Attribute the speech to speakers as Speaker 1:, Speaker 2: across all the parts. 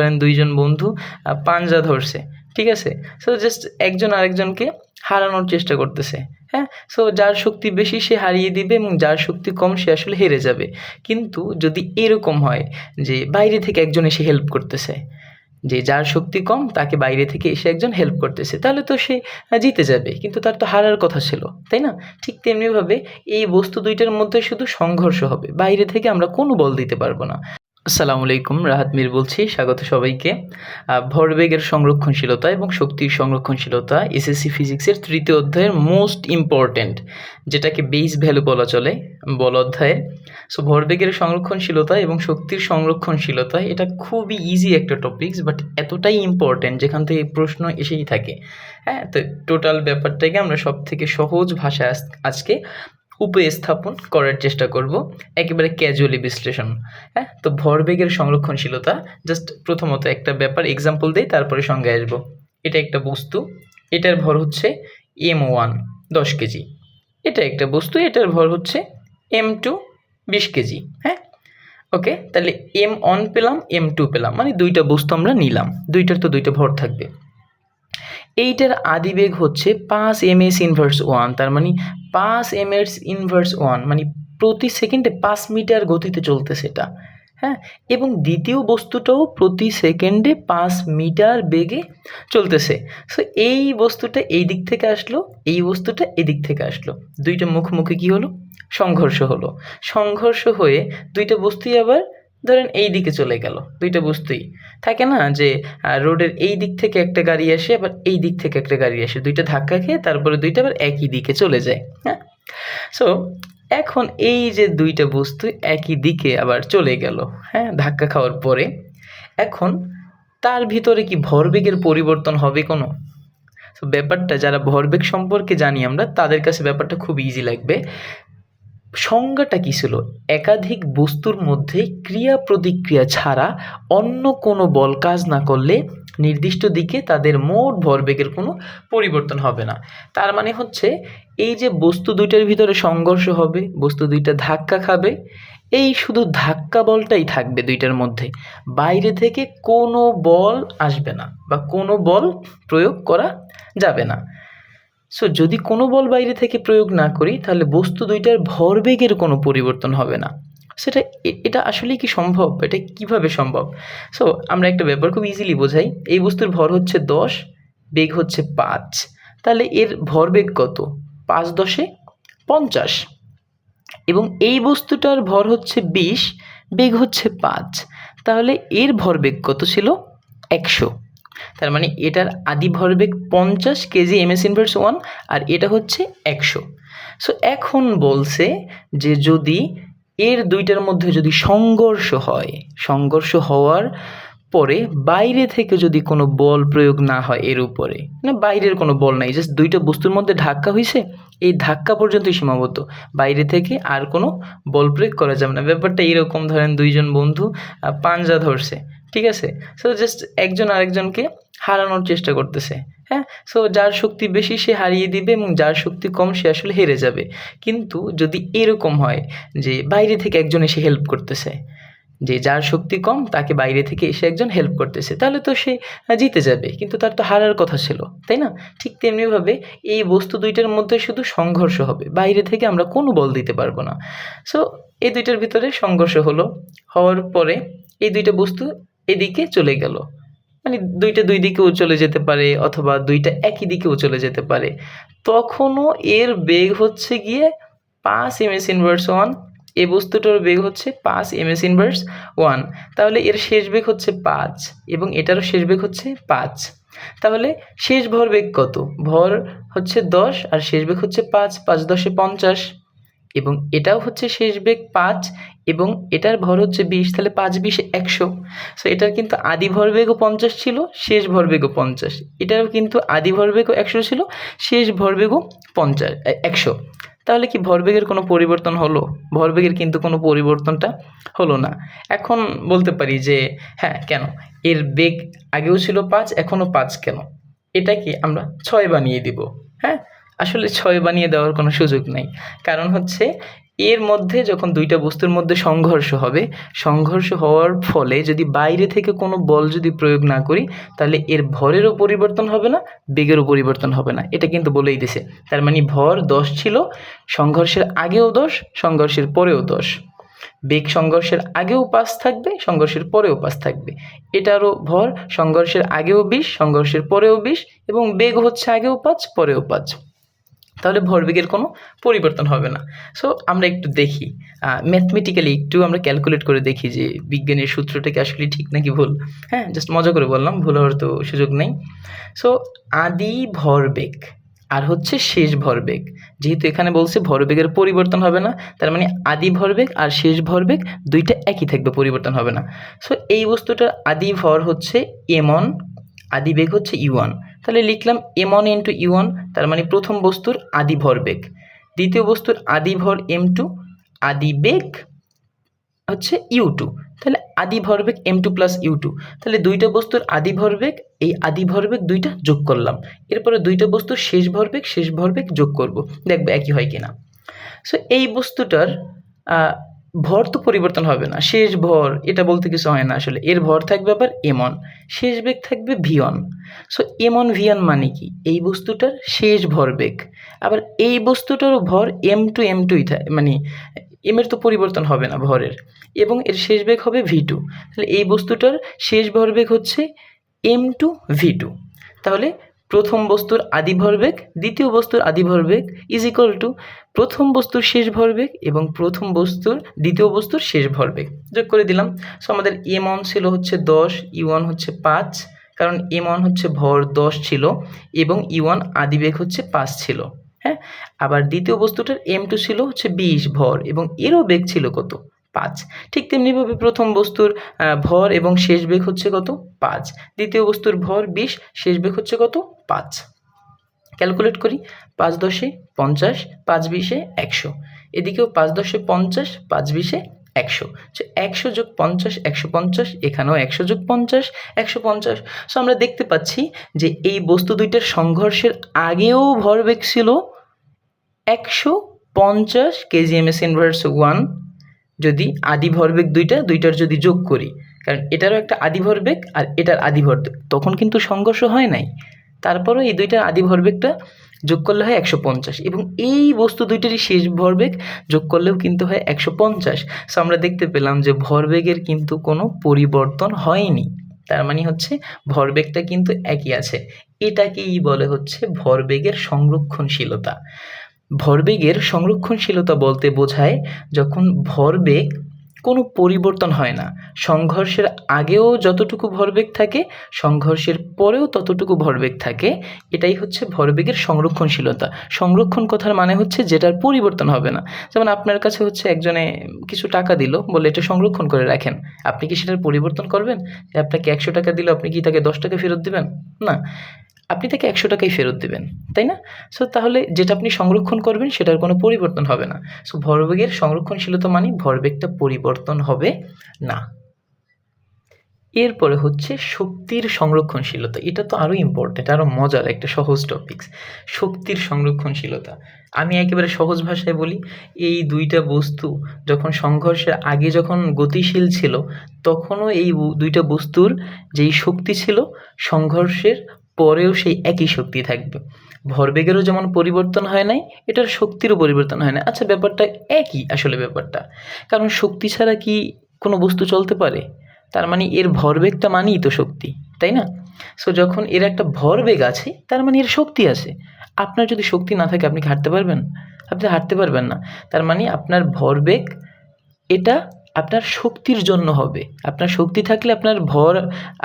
Speaker 1: ধরেন দুইজন বন্ধু পাঞ্জা ধরছে, ঠিক আছে? সো জাস্ট একজন আরেকজনকে হারানোর চেষ্টা করতেছে হ্যাঁ? সো যার শক্তি বেশি সে হারিয়ে দিবে এবং যার শক্তি কম সে আসলে হেরে যাবে। কিন্তু যদি এরকম হয় যে বাইরে থেকে একজন এসে হেল্প করতেছে, যে যার শক্তি কম তাকে বাইরে থেকে এসে একজন হেল্প করতেছে, তাহলে তো সে জিতে যাবে। কিন্তু তার তো হারার কথা ছিল, তাই না? ঠিক তেমনিভাবে এই বস্তু দুইটার মধ্যে শুধু সংঘর্ষ হবে, বাইরে থেকে আমরা কোনো বল দিতে পারব না। আসসালামু আলাইকুম, রাহাত মির বলছি, স্বাগত সবাইকে। ভরবেগের সংরক্ষণশীলতা এবং শক্তির সংরক্ষণশীলতা এসএসসি ফিজিক্সের তৃতীয় অধ্যায়ের মোস্ট ইম্পর্ট্যান্ট, যেটাকে বেস ভ্যালু বলা চলে, বল অধ্যায়ে। সো, ভরবেগের সংরক্ষণশীলতা এবং শক্তির সংরক্ষণশীলতা, এটা খুবই ইজি একটা টপিকস বাট এতটাই ইম্পর্ট্যান্ট যেখান থেকে প্রশ্ন এসেই থাকে। হ্যাঁ তো টোটাল ব্যাপারটাকে আমরা সব থেকে সহজ ভাষায় আজকে উপস্থাপন করার চেষ্টা করব। একেবারে ক্যাজুয়ালি বিশ্লেষণ। হ্যাঁ তো ভরবেগের সংরক্ষণশীলতা জাস্ট প্রথমত একটা ব্যাপার এক্সাম্পল দিই, তারপরে সঙ্গে আসব। এটা একটা বস্তু, এটার ভর হচ্ছে এম ওয়ান দশ কেজি। এটা একটা বস্তু, এটার ভর হচ্ছে এম টু বিশ কেজি। হ্যাঁ ওকে তাহলে এম অন পেলাম এম টু পেলাম মানে দুইটা বস্তু আমরা নিলাম। দুইটার তো দুইটা ভর থাকবে। এইটার আদিবেগ হচ্ছে পাঁচ এম এস ইনভার্স ওয়ান তার মানে পাঁচ এম এস ইনভার্স ওয়ান মানে প্রতি সেকেন্ডে পাঁচ মিটার গতিতে চলতেছে এটা হ্যাঁ? এবং দ্বিতীয় বস্তুটাও প্রতি সেকেন্ডে পাঁচ মিটার বেগে চলতেছে। সো এই বস্তুটা এই দিক থেকে আসলো, এই বস্তুটা এদিক থেকে আসলো। দুইটা মুখোমুখি কী হলো? সংঘর্ষ হলো। সংঘর্ষ হয়ে দুইটা বস্তুই আবার ধরেন এই দিকে চলে গেল, দুইটা বস্তুই। থাকে না যে রোডের এই দিক থেকে একটা গাড়ি আসে, আবার এই দিক থেকে একটা গাড়ি আসে, দুইটা ধাক্কা খেয়ে তারপরে দুইটা আবার একই দিকে চলে যায় হ্যাঁ? সো এখন এই যে দুইটা বস্তু একই দিকে আবার চলে গেল হ্যাঁ ধাক্কা খাওয়ার পরে, এখন তার ভিতরে কি ভরবেগের পরিবর্তন হবে কোনো? ব্যাপারটা যারা ভরবেগ সম্পর্কে জানি আমরা, তাদের কাছে ব্যাপারটা খুব ইজি লাগবে। সংজ্ঞাটা কী ছিল? একাধিক বস্তুর মধ্যে ক্রিয়া প্রতিক্রিয়া ছাড়া অন্য কোনো বল কাজ না করলে নির্দিষ্ট দিকে তাদের মোট ভরবেগের কোনো পরিবর্তন হবে না। তার মানে হচ্ছে এই যে বস্তু দুইটার ভিতরে সংঘর্ষ হবে, বস্তু দুইটা ধাক্কা খাবে, এই শুধু ধাক্কা বলটাই থাকবে দুইটার মধ্যে। বাইরে থেকে কোনো বল আসবে না বা কোনো বল প্রয়োগ করা যাবে না। সো যদি কোনো বল বাইরে থেকে প্রয়োগ না করি, তাহলে বস্তু দুইটার ভরবেগের কোনো পরিবর্তন হবে না। সেটা এটা আসলেই কি সম্ভব? এটা কীভাবে সম্ভব? সো আমরা একটা ব্যাপার খুব ইজিলি বোঝাই। এই বস্তুর ভর হচ্ছে দশ, বেগ হচ্ছে পাঁচ। তাহলে এর ভরবেগ কত? পাঁচ দশে পঞ্চাশ। এবং এই বস্তুটার ভর হচ্ছে বিশ, বেগ হচ্ছে পাঁচ। তাহলে এর ভরবেগ কত ছিল? একশো। তার মানে এটার আদি ভরবেগ পঞ্চাশ KG M S inverse one আর এটা হচ্ছে একশো। সো এখন বলছে যে যদি এর দুইটার মধ্যে যদি সংঘর্ষ হয়, সংঘর্ষ হওয়ার পরে বাইরে থেকে যদি কোনো বল প্রয়োগ না হয় এর উপরে না বাইরের কোনো বল নাই জাস্ট দুইটা বস্তুর মধ্যে ধাক্কা হয়েছে এই ধাক্কা পর্যন্তই সীমাবদ্ধ। বাইরে থেকে আর কোনো বল প্রয়োগ করা যাবে না। ব্যাপারটা এরকম, ধরেন দুইজন বন্ধু পাঞ্জা ধরছে। ঠিক আছে? সো জাস্ট একজন আরেকজনকে হারানোর চেষ্টা করতেছে হ্যাঁ? সো যার শক্তি বেশি সে হারিয়ে দিবে এবং যার শক্তি কম সে আসলে হেরে যাবে। কিন্তু যদি এরকম হয় যে বাইরে থেকে একজন এসে হেল্প করতেছে, যে যার শক্তি কম তাকে বাইরে থেকে এসে একজন হেল্প করতেছে, তাহলে তো সে জিতে যাবে। কিন্তু তার তো হারার কথা ছিল, তাই না? ঠিক তেমনিভাবে এই বস্তু দুইটার মধ্যে শুধু সংঘর্ষ হবে, বাইরে থেকে আমরা কোনো বল দিতে পারব না। সো এই দুইটার ভিতরে সংঘর্ষ হলো, হওয়ার পরে এই দুইটা বস্তু এদিকে চলে গেল। মানে দুইটা দুই দিকেও চলে যেতে পারে অথবা দুইটা একই দিকেও চলে যেতে পারে। তখনও এর বেগ হচ্ছে গিয়ে পাঁচ এম এস ইনভার্স ওয়ান এ বস্তুটার বেগ হচ্ছে পাঁচ এম এস ইনভার্স ওয়ান তাহলে এর শেষ বেগ হচ্ছে পাঁচ এবং এটারও শেষ বেগ হচ্ছে পাঁচ। তাহলে শেষ ভর বেগ কত? ভর হচ্ছে দশ আর শেষ বেগ হচ্ছে পাঁচ পাঁচ দশে পঞ্চাশ। এবং এটাও হচ্ছে শেষ বেগ পাঁচ এবং এটার ভর হচ্ছে বিশ, তাহলে পাঁচ, বিশে, একশো। সো এটার কিন্তু আদি ভরবেগও পঞ্চাশ ছিল, শেষ ভরবেগও পঞ্চাশ। এটারও কিন্তু আদি ভরবেগও একশো ছিল, শেষ ভরবেগও পঞ্চাশ একশো। তাহলে কি ভরবেগের কোনো পরিবর্তন হলো? ভরবেগের কিন্তু কোনো পরিবর্তনটা হলো না। এখন বলতে পারি যে হ্যাঁ কেন? এর বেগ আগেও ছিল পাঁচ, এখনও পাঁচ কেন? এটাকে আমরা ছয় বানিয়ে দিব হ্যাঁ? আসলে ছয় বানিয়ে দেওয়ার কোনো সুযোগ নেই। কারণ হচ্ছে, এর মধ্যে যখন দুইটা বস্তুর মধ্যে সংঘর্ষ হবে, সংঘর্ষ হওয়ার ফলে যদি বাইরে থেকে কোনো বল যদি প্রয়োগ না করি, তাহলে এর ভরেরও পরিবর্তন হবে না, বেগেরও পরিবর্তন হবে না। এটা কিন্তু বলেই দিছে। তার মানে ভর দশ ছিল, সংঘর্ষের আগেও দশ, সংঘর্ষের পরেও দশ। বেগ সংঘর্ষের আগেও পাঁচ থাকবে, সংঘর্ষের পরেও পাঁচ থাকবে। এটারও ভর, সংঘর্ষের আগেও বিশ, সংঘর্ষের পরেও বিশ এবং বেগ হচ্ছে আগেও পাঁচ, পরেও পাঁচ। তাহলে ভরবেগের কোনো পরিবর্তন হবে না। সো আমরা একটু দেখি। ম্যাথমেটিক্যালি একটু আমরা ক্যালকুলেট করে দেখি যে বিজ্ঞানের সূত্রটা কি আসলে ঠিক নাকি ভুল। হ্যাঁ জাস্ট মজা করে বললাম, ভুল হওয়ার তো সুযোগ নেই। সো আদি ভরবেগ, আর হচ্ছে শেষ ভরবেগ। যেহেতু এখানে বলছে ভরবেগের পরিবর্তন হবে না, তার মানে আদি ভরবেগ আর শেষ ভরবেগ দুইটা একই থাকবে, পরিবর্তন হবে না। সো এই বস্তুটার আদি ভর হচ্ছে এমন আদি বেগ হচ্ছে ইউ ওয়ান তাহলে লিখলাম M one into U one তার মানে প্রথম বস্তুর আদি ভরবেগ দ্বিতীয় বস্তুর আদি ভর এম টু আদি বেগ হচ্ছে ইউ টু তাহলে আদি ভরবেগ M two plus U two তাহলে দুইটা বস্তুর আদি ভরবেগ এই আদি ভরবেগ দুইটা যোগ করলাম। এরপরে দুইটা বস্তুর শেষ ভরবেগ শেষ ভরবেগ যোগ করব। দেখবে একই হয় কিনা। সো এই বস্তুটার ভর তো পরিবর্তন হবে না। শেষ ভর, এটা বলতে কিছু হয় না আসলে। এর ভর থাকবে আবার এমন। শেষ বেগ থাকবে ভিয়ন। সো এমন ভিয়ন মানে কি? এই বস্তুটার শেষ ভরবেগ আবার এই বস্তুটারও ভর এম টু এম টুই মানে এমের তো পরিবর্তন হবে না ভরের। এবং এর শেষ বেগ হবে ভি টু। তাহলে এই বস্তুটার শেষ ভর ভরবেগ হচ্ছে এম টু ভি টু। তাহলে প্রথম বস্তুর আদি ভরবেগ দ্বিতীয় বস্তুর আদি ভরবেগ ইজ ইকুয়াল টু প্রথম বস্তুর শেষ ভরবেগ এবং প্রথম বস্তুর দ্বিতীয় বস্তুর শেষ ভরবেগ যোগ করে দিলাম। সো আমাদের এম ওয়ান ছিল হচ্ছে দশ ই ওয়ান হচ্ছে পাঁচ, কারণ এম ওয়ান হচ্ছে ভর দশ ছিল এবং ই ওয়ান আদিবেগ হচ্ছে পাঁচ ছিল। হ্যাঁ? আবার দ্বিতীয় বস্তুটার এম টু ছিল হচ্ছে বিশ ভর এবং এরও বেগ ছিল কত? পাঁচ। ঠিক তেমনিভাবে প্রথম বস্তুর ভর এবং শেষ বেগ হচ্ছে কত? পাঁচ। দ্বিতীয় বস্তুর ভর বিশ, শেষ বেগ হচ্ছে কত? পাঁচ। ক্যালকুলেট করি। পাঁচ দশে পঞ্চাশ, পাঁচ বিশে একশো। এদিকেও পাঁচ দশে পঞ্চাশ, পাঁচ বিশে একশো। সো একশো যোগ পঞ্চাশ, একশো পঞ্চাশ, এখানেও একশো যোগ পঞ্চাশ, একশো পঞ্চাশ। সো আমরা দেখতে পাচ্ছি যে এই বস্তু দুইটার সংঘর্ষের আগেও ভর ভরবেগ ছিল একশো পঞ্চাশ কেজিএমএস ইনভার্স ওয়ান যদি আদি ভরবেগ দুইটা, দুইটার যদি যোগ করি, কারণ এটারও একটা আদি ভরবেগ আর এটার আদি ভরবেগ তখন কিন্তু সংঘর্ষ হয় নাই। তারপরও এই দুইটার আদি ভরবেগটা যোগ করলে হয় একশো পঞ্চাশ এবং এই বস্তু দুইটারই শেষ ভরবেগ যোগ করলেও কিন্তু হয় একশো পঞ্চাশ। সো আমরা দেখতে পেলাম যে ভরবেগের কিন্তু কোনো পরিবর্তন হয়নি। তার মানে হচ্ছে ভরবেগটা কিন্তু একই আছে। এটাকেই বলে হচ্ছে ভরবেগের সংরক্ষণশীলতা। ভরবেগের সংরক্ষণশীলতা বলতে বোঝায় যখন ভরবেগ কোনো পরিবর্তন হয় না। সংঘর্ষের আগেও যতটুকু ভরবেগ থাকে, সংঘর্ষের পরেও ততটুকু ভরবেগ থাকে। এটাই হচ্ছে ভরবেগের সংরক্ষণশীলতা। সংরক্ষণ কথার মানে হচ্ছে যেটার পরিবর্তন হবে না। যেমন আপনার কাছে হচ্ছে একজনে কিছু টাকা দিল বলে এটা সংরক্ষণ করে রাখেন। আপনি কি সেটার পরিবর্তন করবেন? আপনাকে একশো টাকা দিল, আপনি কি তাকে দশ টাকা ফেরত দিবেন? না। আপনি তাকে একশো টাকাই ফেরত দেবেন, তাই না? সো তাহলে যেটা আপনি সংরক্ষণ করবেন সেটার কোনো পরিবর্তন হবে না। সো ভরবেগের সংরক্ষণশীলতা মানে ভরবেগটা পরিবর্তন হবে না। এরপরে হচ্ছে শক্তির সংরক্ষণশীলতা। এটা তো আরও ইম্পর্টেন্ট আরও মজার একটা সহজ টপিকস শক্তির সংরক্ষণশীলতা। আমি একেবারে সহজ ভাষায় বলি, এই দুইটা বস্তু যখন সংঘর্ষের আগে যখন গতিশীল ছিল, তখনও এই দুইটা বস্তুর যেই শক্তি ছিল, সংঘর্ষের পরেও সেই একই শক্তি থাকবে। ভরবেগেরও যেমন পরিবর্তন হয় নাই, এটার শক্তিরও পরিবর্তন হয় না আচ্ছা ব্যাপারটা একই আসলে ব্যাপারটা। কারণ শক্তি ছাড়া কি কোনো বস্তু চলতে পারে? তার মানে এর ভরবেগটা মানেই তো শক্তি, তাই না? সো যখন এর একটা ভরবেগ আছে, তার মানে এর শক্তি আছে। আপনার যদি শক্তি না থাকে, আপনি হাঁটতে পারবেন? আপনি হাঁটতে পারবেন না। তার মানে আপনার ভরবেগ, এটা আপনার শক্তির জন্য হবে। আপনার শক্তি থাকলে আপনার ভর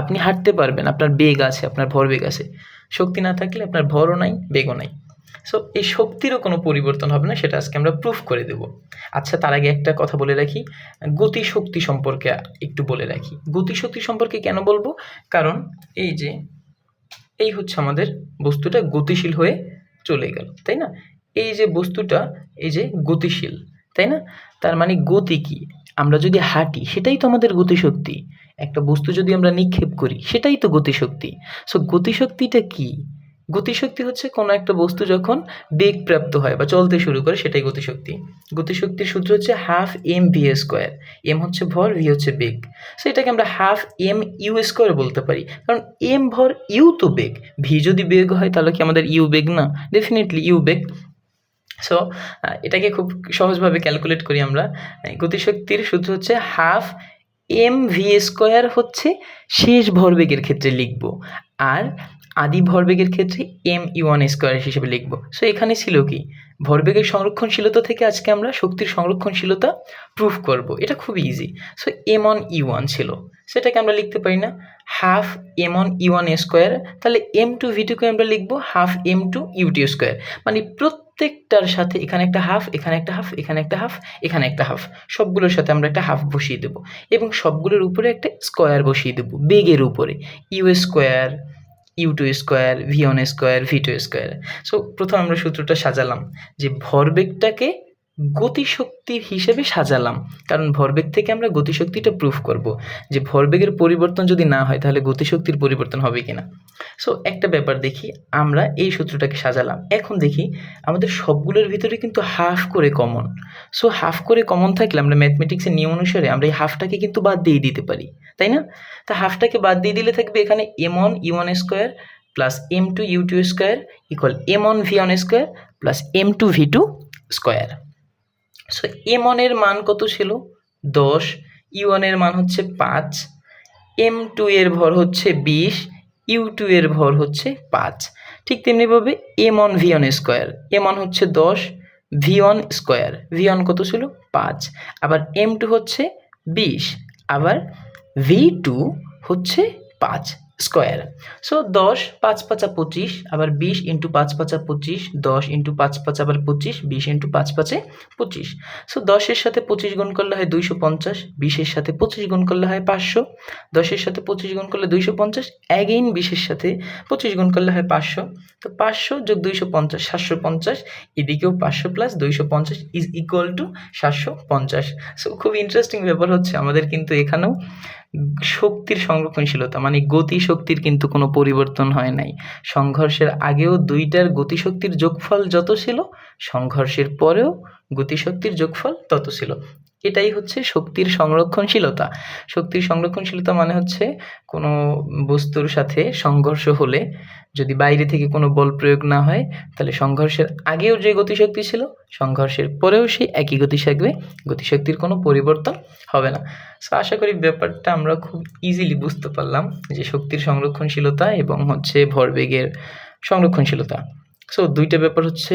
Speaker 1: আপনি হাঁটতে পারবেন, আপনার বেগ আছে, আপনার ভরবেগ আছে। শক্তি না থাকলে আপনার ভরও নাই, বেগও নাই। সো এই শক্তিরও কোনো পরিবর্তন হবে না, সেটা আজকে আমরা প্রুফ করে দেব। আচ্ছা তার আগে একটা কথা বলে রাখি, গতিশক্তি সম্পর্কে একটু বলে রাখি। গতিশক্তি সম্পর্কে কেন বলব? কারণ এই যে, এই হচ্ছে আমাদের বস্তুটা গতিশীল হয়ে চলে গেল, তাই না? এই যে বস্তুটা, এই যে গতিশীল, তাই না? তার মানে গতি কি? আমরা যদি হাঁটি, সেটাই তো আমাদের গতিশক্তি। একটা বস্তু যদি আমরা নিক্ষেপ করি, সেটাই তো গতিশক্তি। সো গতিশক্তিটা কি? গতিশক্তি হচ্ছে কোনো একটা বস্তু যখন বেগ প্রাপ্ত হয় বা চলতে শুরু করে, সেটাই গতিশক্তি। গতিশক্তির সূত্র হচ্ছে half M V square M হচ্ছে ভর ভি হচ্ছে বেগ। সো এটাকে আমরা হাফ এম ইউ স্কোয়ার বলতে পারি। কারণ এম ভর ইউ তো বেগ। ভি যদি বেগ হয়, তাহলে কি আমাদের ইউ বেগ না? Definitely you beg. সো এটাকে খুব সহজভাবে ক্যালকুলেট করি আমরা। গতিশক্তির সূত্র হচ্ছে হাফ এম ভি স্কোয়ার হচ্ছে শেষ ভরবেগের ক্ষেত্রে লিখব আর আদি ভরবেগের ক্ষেত্রে এম ওয়ান স্কোয়ার হিসেবে লিখব। সো এখানে ছিল কি? ভরবেগের সংরক্ষণশীলতা থেকে আজকে আমরা শক্তির সংরক্ষণশীলতা প্রুফ করব। এটা খুব easy so M one E one ছিল। সেটাকে আমরা লিখতে পারি না। Half M one E one square তাহলে এম টু ভি টুকে আমরা লিখব half M two u two square মানে প্রত্যেকটার সাথে এখানে একটা হাফ এখানে একটা হাফ এখানে একটা হাফ এখানে একটা হাফ সবগুলোর সাথে আমরা একটা হাফ বসিয়ে দেবো। এবং সবগুলোর উপরে একটা স্কোয়ার বসিয়ে দেবো, বেগের উপরে। U square U two square V one square V two square so প্রথম আমরা সূত্রটা সাজালাম যে ভরবেগটাকে গতিশক্তির হিসেবে সাজালাম। কারণ ভরবেগ থেকে আমরা গতিশক্তিটা প্রুফ করব যে ভরবেগের পরিবর্তন যদি না হয়, তাহলে গতিশক্তির পরিবর্তন হবে কিনা। সো একটা ব্যাপার দেখি, আমরা এই সূত্রটাকে সাজালাম। এখন দেখি, আমাদের সবগুলোর ভিতরে কিন্তু হাফ করে কমন সো হাফ করে কমন থাকলে আমরা ম্যাথমেটিক্সের নিয়ম অনুসারে আমরা এই হাফটাকে কিন্তু বাদ দিয়ে দিতে পারি, তাই না? তা হাফটাকে বাদ দিয়ে দিলে থাকবে এখানে M one U one square plus M two U two square equal M one V one square plus M two V two square so M ওয়ানের মান কত ছিল? দশ। ইউ ওয়ানের মান হচ্ছে পাঁচ। এম টু এর ভর হচ্ছে বিশ। ইউ টু এর ভর হচ্ছে পাঁচ। ঠিক তেমনিভাবে M one V one square M one হচ্ছে দশ V one square V one কত ছিল? পাঁচ। আবার এম টু হচ্ছে বিশ। আবার ভি টু হচ্ছে পাঁচ। স্কোয়ার। সো দশ পাঁচ পাঁচা পঁচিশ, আবার বিশ ইন্টু পাঁচ পাঁচা পঁচিশ, দশ ইন্টু পাঁচ পাঁচ আবার পঁচিশ, বিশ ইন্টু পাঁচ পাঁচে পঁচিশ। সো দশের সাথে পঁচিশ গুণ করলে হয় দুইশো পঞ্চাশ, বিশের সাথে পঁচিশ গুণ করলে হয় পাঁচশো, দশের সাথে পঁচিশ গুণ করলে দুইশো পঞ্চাশ অ্যাগেইন বিশের সাথে পঁচিশ গুণ করলে হয় পাঁচশো। তো পাঁচশো যোগ দুইশো পঞ্চাশ, সাতশো পঞ্চাশ, এদিকেও পাঁচশো প্লাস দুইশো পঞ্চাশ ইজ ইকুয়াল টু সাতশো পঞ্চাশ। সো খুব ইন্টারেস্টিং ব্যাপার হচ্ছে আমাদের কিন্তু এখানেও শক্তির সংরক্ষণশীলতা মানে গতি শক্তির কিন্তু কোনো পরিবর্তন হয় নাই। সংঘর্ষের আগেও দুইটার গতিশক্তির যোগফল যত ছিল, সংঘর্ষের পরেও গতিশক্তির যোগফল তত ছিল। এটাই হচ্ছে শক্তির সংরক্ষণশীলতা। শক্তির সংরক্ষণশীলতা মানে হচ্ছে কোনো বস্তুর সাথে সংঘর্ষ হলে যদি বাইরে থেকে কোনো বল প্রয়োগ না হয়, তাহলে সংঘর্ষের আগেও যে গতিশক্তি ছিল, সংঘর্ষের পরেও সেই একই গতি থাকবে গতিশক্তির কোনো পরিবর্তন হবে না। সো আশা করি ব্যাপারটা আমরা খুব ইজিলি বুঝতে পারলাম যে শক্তির সংরক্ষণশীলতা এবং হচ্ছে ভরবেগের সংরক্ষণশীলতা। সো দুইটা ব্যাপার হচ্ছে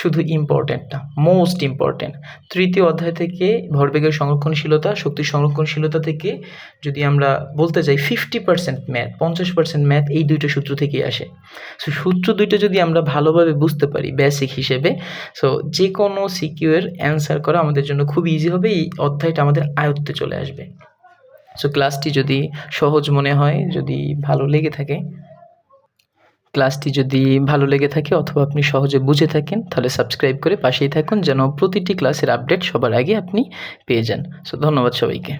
Speaker 1: শুধু ইম্পর্ট্যান্ট না মোস্ট ইম্পর্ট্যান্ট তৃতীয় অধ্যায় থেকে ভরবেগের সংরক্ষণশীলতা শক্তি সংরক্ষণশীলতা থেকে যদি আমরা বলতে যাই ফিফটি পার্সেন্ট ম্যাথ পঞ্চাশ পার্সেন্ট ম্যাথ এই দুইটা সূত্র থেকেই আসে। সো সূত্র দুইটা যদি আমরা ভালোভাবে বুঝতে পারি বেসিক হিসেবে সো যে কোনো সিকিউয়ের অ্যান্সার করা আমাদের জন্য খুব ইজি হবে, এই অধ্যায়টা আমাদের আয়ত্তে চলে আসবে। সো ক্লাসটি যদি সহজ মনে হয়, যদি ভালো লেগে থাকে ক্লাসটি যদি ভালো লেগে থাকে অথবা আপনি সহজে বুঝে থাকেন, তাহলে সাবস্ক্রাইব করে পাশেই থাকুন যেন প্রতিটি ক্লাসের আপডেট সবার আগে আপনি পেয়ে যান। সো ধন্যবাদ সবাইকে।